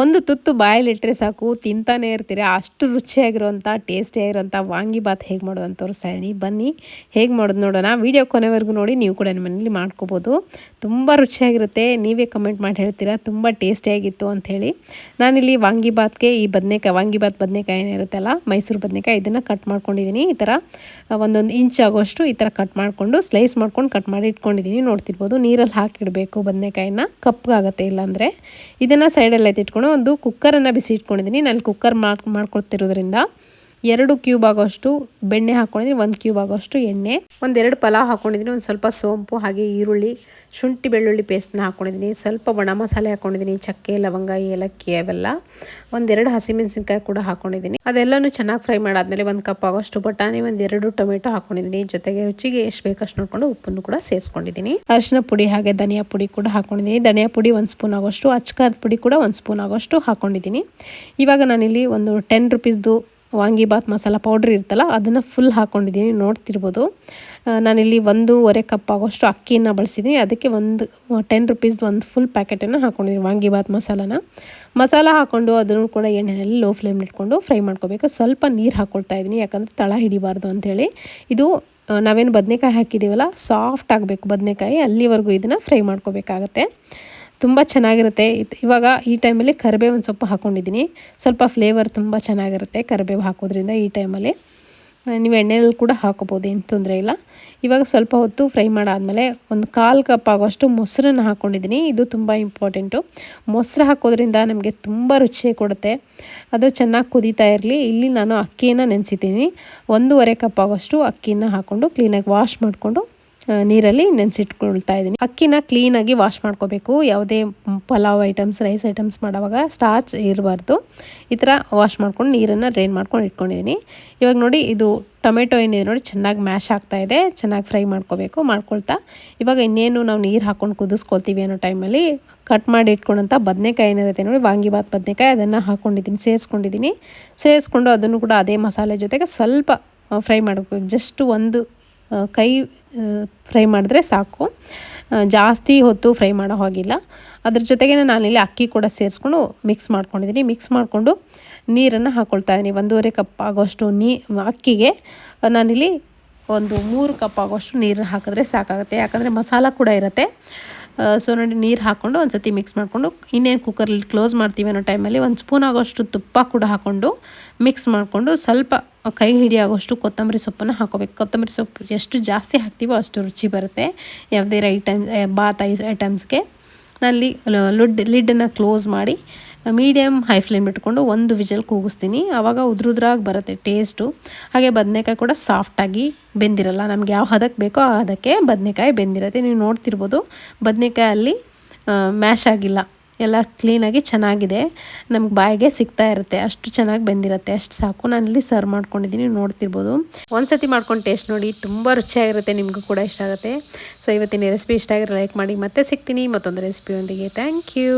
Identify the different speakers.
Speaker 1: ಒಂದು ತುತ್ತು ಬಾಯಲ್ಲಿಟ್ಟರೆ ಸಾಕು, ತಿಂತಾನೆ ಇರ್ತೀರ. ಅಷ್ಟು ರುಚಿಯಾಗಿರುವಂಥ, ಟೇಸ್ಟಿಯಾಗಿರುವಂಥ ವಾಂಗಿಬಾತ್ ಹೇಗೆ ಮಾಡೋದು ಅಂತ ತೋರಿಸ್ತಾ ಇದ್ದೀನಿ ಬನ್ನಿ. ಹೇಗೆ ಮಾಡೋದು ನೋಡೋಣ. ವೀಡಿಯೋ ಕೊನೆವರೆಗೂ ನೋಡಿ, ನೀವು ಕೂಡ ನಿಮ್ಮ ಮನೇಲಿ ಮಾಡ್ಕೋಬೋದು. ತುಂಬ ರುಚಿಯಾಗಿರುತ್ತೆ. ನೀವೇ ಕಮೆಂಟ್ ಮಾಡಿ ಹೇಳ್ತೀರಾ. ತುಂಬ ಟೇಸ್ಟಿಯಾಗಿತ್ತು ಅಂಥೇಳಿ. ನಾನಿಲ್ಲಿ ವಾಂಗಿಬಾತ್ಗೆ ಈ ಬದನೆಕಾಯಿ ವಾಂಗಿಬಾತ್ ಬದನೆಕಾಯಿ ಏನಿರುತ್ತಲ್ಲ ಮೈಸೂರು ಬದನೆಕಾಯಿ, ಇದನ್ನು ಕಟ್ ಮಾಡ್ಕೊಂಡಿದ್ದೀನಿ ಈ ಥರ ಒಂದೊಂದು ಇಂಚ್ ಆಗೋಷ್ಟು ಈ ಥರ ಕಟ್ ಮಾಡಿಕೊಂಡು ಸ್ಲೈಸ್ ಮಾಡ್ಕೊಂಡು ಕಟ್ ಮಾಡಿ ಇಟ್ಕೊಂಡಿದ್ದೀನಿ ನೋಡ್ತಿರ್ಬೋದು, ನೀರಲ್ಲಿ ಹಾಕಿಡಬೇಕು ಬದನೆಕಾಯಿನ. ಕಪ್ಪಗಾಗತ್ತೆ ಇಲ್ಲಾಂದರೆ. ಇದನ್ನು ಸೈಡಲ್ಲಿ ಎತ್ತಿಟ್ಕೊಂಡು ಒಂದು ಕುಕ್ಕರನ್ನು ಬಿಸಿ ಇಟ್ಕೊಂಡಿದ್ದೀನಿ ನಾನು ಕುಕ್ಕರ್ ಮಾಡ್ ಮಾಡ್ಕೊಳ್ತಿರೋದ್ರಿಂದ. ಎರಡು ಕ್ಯೂಬ್ ಆಗೋಷ್ಟು ಬೆಣ್ಣೆ ಹಾಕ್ಕೊಂಡಿದ್ದೀನಿ, ಒಂದು ಕ್ಯೂಬ್ ಆಗೋಷ್ಟು ಎಣ್ಣೆ, ಒಂದೆರಡು ಪಲಾವ್ ಹಾಕ್ಕೊಂಡಿದ್ದೀನಿ, ಒಂದು ಸ್ವಲ್ಪ ಸೋಂಪು, ಹಾಗೆ ಈರುಳ್ಳಿ, ಶುಂಠಿ ಬೆಳ್ಳುಳ್ಳಿ ಪೇಸ್ಟ್ನ ಹಾಕ್ಕೊಂಡಿದ್ದೀನಿ, ಸ್ವಲ್ಪ ಒಣ ಮಸಾಲೆ ಹಾಕ್ಕೊಂಡಿದ್ದೀನಿ, ಚಕ್ಕೆ, ಲವಂಗ, ಏಲಕ್ಕಿ ಅವೆಲ್ಲ. ಒಂದೆರಡು ಹಸಿಮೆಣಸಿನ್ಕಾಯಿ ಕೂಡ ಹಾಕ್ಕೊಂಡಿದ್ದೀನಿ. ಅದೆಲ್ಲನೂ ಚೆನ್ನಾಗಿ ಫ್ರೈ ಮಾಡಾದ್ಮೇಲೆ ಒಂದು ಕಪ್ ಆಗೋಷ್ಟು ಬಟಾಣಿ ಒಂದೆರಡು ಟೊಮೆಟೊ ಹಾಕ್ಕೊಂಡಿದ್ದೀನಿ. ಜೊತೆಗೆ ರುಚಿಗೆ ಎಷ್ಟು ಬೇಕಷ್ಟು ನೋಡಿಕೊಂಡು ಉಪ್ಪನ್ನು ಕೂಡ ಸೇರಿಸ್ಕೊಂಡಿದ್ದೀನಿ. ಅರಿಶಿನ ಪುಡಿ ಹಾಗೆ ಧನಿಯಾ ಪುಡಿ ಕೂಡ ಹಾಕ್ಕೊಂಡಿದ್ದೀನಿ. ಧನಿಯಾ ಪುಡಿ ಒಂದು ಸ್ಪೂನ್ ಆಗೋಷ್ಟು, ಅಚ್ಕಾರದ ಪುಡಿ ಕೂಡ ಒಂದು ಸ್ಪೂನ್ ಆಗೋಷ್ಟು ಹಾಕ್ಕೊಂಡಿದ್ದೀನಿ. ಇವಾಗ ನಾನಿಲ್ಲಿ ಒಂದು ಟೆನ್ ರುಪೀಸ್ದು ವಾಂಗಿಬಾತ್ ಮಸಾಲ ಪೌಡ್ರ್ ಇರ್ತಲ್ಲ, ಅದನ್ನು ಫುಲ್ ಹಾಕ್ಕೊಂಡಿದ್ದೀನಿ ನೋಡ್ತಿರ್ಬೋದು. ನಾನಿಲ್ಲಿ ಒಂದೂವರೆ ಕಪ್ ಆಗೋಷ್ಟು ಅಕ್ಕಿಯನ್ನು ಬಳಸಿದ್ದೀನಿ. ಅದಕ್ಕೆ ಒಂದು ಟೆನ್ ರುಪೀಸ್ದು ಒಂದು ಫುಲ್ ಪ್ಯಾಕೆಟನ್ನು ಹಾಕ್ಕೊಂಡಿದ್ದೀನಿ ವಾಂಗಿಬಾತ್ ಮಸಾಲಾನ. ಮಸಾಲ ಹಾಕ್ಕೊಂಡು ಅದನ್ನು ಕೂಡ ಎಣ್ಣೆಯಲ್ಲಿ ಲೋ ಫ್ಲೇಮ್ ಇಟ್ಕೊಂಡು ಫ್ರೈ ಮಾಡ್ಕೋಬೇಕು. ಸ್ವಲ್ಪ ನೀರು ಹಾಕ್ಕೊಳ್ತಾ ಇದ್ದೀನಿ, ಯಾಕಂದರೆ ತಳ ಹಿಡಿಬಾರ್ದು ಅಂಥೇಳಿ ಇದು ನಾವೇನು ಬದನೆಕಾಯಿ ಹಾಕಿದ್ದೀವಲ್ಲ ಸಾಫ್ಟ್ ಆಗಬೇಕು ಬದನೆಕಾಯಿ, ಅಲ್ಲಿವರೆಗೂ ಇದನ್ನು ಫ್ರೈ ಮಾಡ್ಕೋಬೇಕಾಗತ್ತೆ. ತುಂಬ ಚೆನ್ನಾಗಿರುತ್ತೆ. ಇವಾಗ ಈ ಟೈಮಲ್ಲಿ ಕರಿಬೇವಿನ ಸೊಪ್ಪು ಹಾಕ್ಕೊಂಡಿದ್ದೀನಿ ಸ್ವಲ್ಪ ಫ್ಲೇವರ್ ತುಂಬ ಚೆನ್ನಾಗಿರುತ್ತೆ ಕರಿಬೇವು ಹಾಕೋದ್ರಿಂದ ಈ ಟೈಮಲ್ಲಿ. ನೀವು ಎಣ್ಣೆಯಲ್ಲಿ ಕೂಡ ಹಾಕೋಬೋದು, ಏನು ತೊಂದರೆ ಇಲ್ಲ. ಇವಾಗ ಸ್ವಲ್ಪ ಹೊತ್ತು ಫ್ರೈ ಮಾಡಾದಮೇಲೆ ಒಂದು ಕಾಲು ಕಪ್ ಆಗೋಷ್ಟು ಮೊಸರನ್ನು ಹಾಕ್ಕೊಂಡಿದ್ದೀನಿ ಇದು ತುಂಬ ಇಂಪಾರ್ಟೆಂಟು. ಮೊಸರು ಹಾಕೋದ್ರಿಂದ ನಮಗೆ ತುಂಬ ರುಚಿ ಕೊಡುತ್ತೆ. ಅದು ಚೆನ್ನಾಗಿ ಕುದೀತಾ ಇರಲಿ. ಇಲ್ಲಿ ನಾನು ಅಕ್ಕಿಯನ್ನು ನೆನೆಸಿದ್ದೀನಿ. ಒಂದೂವರೆ ಕಪ್ ಆಗೋಷ್ಟು ಅಕ್ಕಿಯನ್ನು ಹಾಕ್ಕೊಂಡು ಕ್ಲೀನಾಗಿ ವಾಶ್ ಮಾಡಿಕೊಂಡು ನೀರಲ್ಲಿ ನೆನೆಸಿಟ್ಕೊಳ್ತಾ ಇದ್ದೀನಿ. ಅಕ್ಕಿನ ಕ್ಲೀನಾಗಿ ವಾಶ್ ಮಾಡ್ಕೋಬೇಕು. ಯಾವುದೇ ಪಲಾವ್ ಐಟಮ್ಸ್ ರೈಸ್ ಐಟಮ್ಸ್ ಮಾಡೋವಾಗ ಸ್ಟಾರ್ಚ್ ಇರಬಾರ್ದು. ಈ ಥರ ವಾಶ್ ಮಾಡ್ಕೊಂಡು ನೀರನ್ನು ಡ್ರೈನ್ ಮಾಡ್ಕೊಂಡು ಇಟ್ಕೊಂಡಿದ್ದೀನಿ. ಇವಾಗ ನೋಡಿ ಇದು ಟೊಮೆಟೊ ಏನಿದೆ ನೋಡಿ ಚೆನ್ನಾಗಿ ಮ್ಯಾಶ್ ಆಗ್ತಾ ಇದೆ. ಚೆನ್ನಾಗಿ ಫ್ರೈ ಮಾಡ್ಕೋಬೇಕು, ಮಾಡ್ಕೊಳ್ತಾ. ಇವಾಗ ಇನ್ನೇನು ನಾವು ನೀರು ಹಾಕ್ಕೊಂಡು ಕುದಿಸ್ಕೊಳ್ತೀವಿ ಅನ್ನೋ ಟೈಮಲ್ಲಿ ಕಟ್ ಮಾಡಿ ಇಟ್ಕೊಂಡಂಥ ಬದನೆಕಾಯಿ ಏನಿರುತ್ತೆ ನೋಡಿ ವಾಂಗಿಬಾತ್ ಬದನೆಕಾಯಿ ಅದನ್ನು ಹಾಕ್ಕೊಂಡಿದ್ದೀನಿ ಸೇರಿಸ್ಕೊಂಡಿದ್ದೀನಿ. ಸೇರಿಸ್ಕೊಂಡು ಅದನ್ನು ಕೂಡ ಅದೇ ಮಸಾಲೆ ಜೊತೆಗೆ ಸ್ವಲ್ಪ ಫ್ರೈ ಮಾಡಬೇಕು. ಜಸ್ಟ್ ಒಂದು ಕೈ ಫ್ರೈ ಮಾಡಿದ್ರೆ ಸಾಕು. ಜಾಸ್ತಿ ಹೊತ್ತು ಫ್ರೈ ಮಾಡೋ ಹಾಗಿಲ್ಲ. ಅದ್ರ ಜೊತೆಗೆ ನಾನಿಲ್ಲಿ ಅಕ್ಕಿ ಕೂಡ ಸೇರಿಸ್ಕೊಂಡು ಮಿಕ್ಸ್ ಮಾಡ್ಕೊಂಡಿದ್ದೀನಿ ಮಿಕ್ಸ್ ಮಾಡಿಕೊಂಡು ನೀರನ್ನು ಹಾಕ್ಕೊಳ್ತಾ ಇದ್ದೀನಿ ಒಂದೂವರೆ ಕಪ್ ಆಗೋಷ್ಟು ನೀ, ಅಕ್ಕಿಗೆ ನಾನಿಲ್ಲಿ ಒಂದು ಮೂರು ಕಪ್ ಆಗೋಷ್ಟು ನೀರು ಹಾಕಿದ್ರೆ ಸಾಕಾಗುತ್ತೆ. ಯಾಕಂದರೆ ಮಸಾಲ ಕೂಡ ಇರುತ್ತೆ. ಸೊ ನೋಡಿ ನೀರು ಹಾಕ್ಕೊಂಡು ಒಂದು ಸತಿ ಮಿಕ್ಸ್ ಮಾಡಿಕೊಂಡು ಇನ್ನೇನು ಕುಕ್ಕರಲ್ಲಿ ಕ್ಲೋಸ್ ಮಾಡ್ತೀವಿ ಅನ್ನೋ ಟೈಮಲ್ಲಿ ಒಂದು ಸ್ಪೂನ್ ಆಗೋಷ್ಟು ತುಪ್ಪ ಕೂಡ ಹಾಕ್ಕೊಂಡು ಮಿಕ್ಸ್ ಮಾಡಿಕೊಂಡು ಸ್ವಲ್ಪ ಕೈ ಹಿಡಿಯಾಗೋಷ್ಟು ಕೊತ್ತಂಬರಿ ಸೊಪ್ಪನ್ನು ಹಾಕೋಬೇಕು. ಕೊತ್ತಂಬರಿ ಸೊಪ್ಪು ಎಷ್ಟು ಜಾಸ್ತಿ ಹಾಕ್ತೀವೋ ಅಷ್ಟು ರುಚಿ ಬರುತ್ತೆ. ಯಾವುದೇ ಐಟಮ್ ಬಾತ್ ಐಸ್ ಐಟಮ್ಸ್ಗೆ. ನಲ್ಲಿ ಲುಡ್, ಲಿಡ್ಡನ್ನು ಕ್ಲೋಸ್ ಮಾಡಿ ಮೀಡಿಯಮ್ ಹೈ ಫ್ಲೇಮ್ ಇಟ್ಕೊಂಡು ಒಂದು ವಿಜಲ್ ಕೂಗಿಸ್ತೀನಿ. ಆವಾಗ ಉದ್ರುದ್ರಾಗಿ ಬರುತ್ತೆ ಟೇಸ್ಟು. ಹಾಗೆ ಬದನೆಕಾಯಿ ಕೂಡ ಸಾಫ್ಟಾಗಿ ಬೆಂದಿರಲ್ಲ. ನಮ್ಗೆ ಯಾವ ಹದಕ್ಕೆ ಬೇಕೋ ಆ ಹದಕ್ಕೆ ಬದನೆಕಾಯಿ ಬೆಂದಿರುತ್ತೆ. ನೀವು ನೋಡ್ತಿರ್ಬೋದು, ಬದನೆಕಾಯಿ ಅಲ್ಲಿ ಮ್ಯಾಶ್ ಆಗಿಲ್ಲ. ಎಲ್ಲ ಕ್ಲೀನಾಗಿ ಚೆನ್ನಾಗಿದೆ. ನಮ್ಗೆ ಬಾಯಿಗೆ ಸಿಗ್ತಾ ಇರುತ್ತೆ. ಅಷ್ಟು ಚೆನ್ನಾಗಿ ಬೆಂದಿರುತ್ತೆ. ಅಷ್ಟು ಸಾಕು. ನಾನು ಇಲ್ಲಿ ಸರ್ವ್ ಮಾಡ್ಕೊಂಡಿದ್ದೀನಿ ನೋಡ್ತಿರ್ಬೋದು. ಒಂದ್ಸತಿ ಮಾಡ್ಕೊಂಡು ಟೇಸ್ಟ್ ನೋಡಿ. ತುಂಬ ರುಚಿಯಾಗಿರುತ್ತೆ. ನಿಮಗೂ ಕೂಡ ಇಷ್ಟ ಆಗುತ್ತೆ. ಸೊ ಇವತ್ತಿನ ರೆಸಿಪಿ ಇಷ್ಟ ಆಗಿರೋ ಲೈಕ್ ಮಾಡಿ. ಮತ್ತೆ ಸಿಗ್ತೀನಿ. ಮತ್ತೊಂದು ರೆಸಿಪಿಯೊಂದಿಗೆ ಥ್ಯಾಂಕ್ ಯು